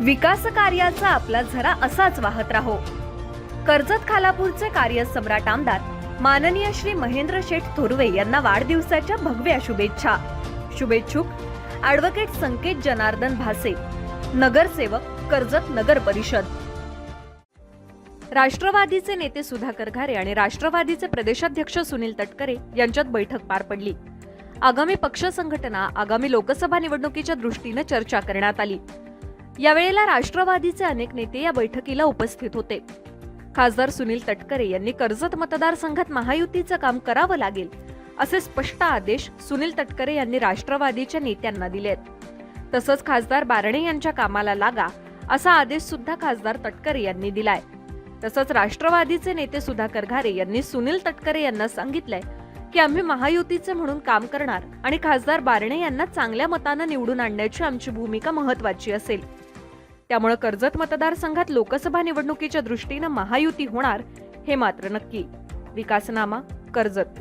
विकास कार्याचा आपला झरा असाच वाहत राहो. कर्जत खालापूरचे कार्य सम्राट आमदार माननीय श्री महेंद्र शेठ थोरवे यांना वाढदिवसाच्या भगव्या शुभेच्छा. शुभेच्छुक ॲडव्होकेट संकेत जनार्दन भासे नगरसेवक कर्जत नगर परिषद. राष्ट्रवादीचे नेते सुधाकर घारे आणि राष्ट्रवादीचे प्रदेशाध्यक्ष सुनील तटकरे यांच्यात बैठक पार पडली. आगामी पक्ष संघटना आगामी लोकसभा निवडणुकीच्या दृष्टीने चर्चा करण्यात आली. यावेळेला राष्ट्रवादीचे अनेक नेते या बैठकीला उपस्थित होते. खासदार सुनील तटकरे यांनी कर्जत मतदारसंघात महायुतीचं काम करावं लागेल असे स्पष्ट आदेश सुनील तटकरे यांनी राष्ट्रवादीच्या नेत्यांना दिलेत. तसंच खासदार बारणे यांच्या कामाला लागा असा आदेश सुद्धा खासदार तटकरे यांनी दिलाय. तसंच राष्ट्रवादीचे नेते सुधाकर घारे यांनी सुनील तटकरे यांना सांगितलंय की आम्ही महायुतीचे म्हणून काम करणार आणि खासदार बारणे यांना चांगल्या मतानं निवडून आणण्याची आमची भूमिका महत्वाची असेल. त्यामुळे कर्जत मतदारसंघात लोकसभा निवडणुकीच्या दृष्टीनं महायुती होणार हे मात्र नक्की. विकासनामा कर्जत.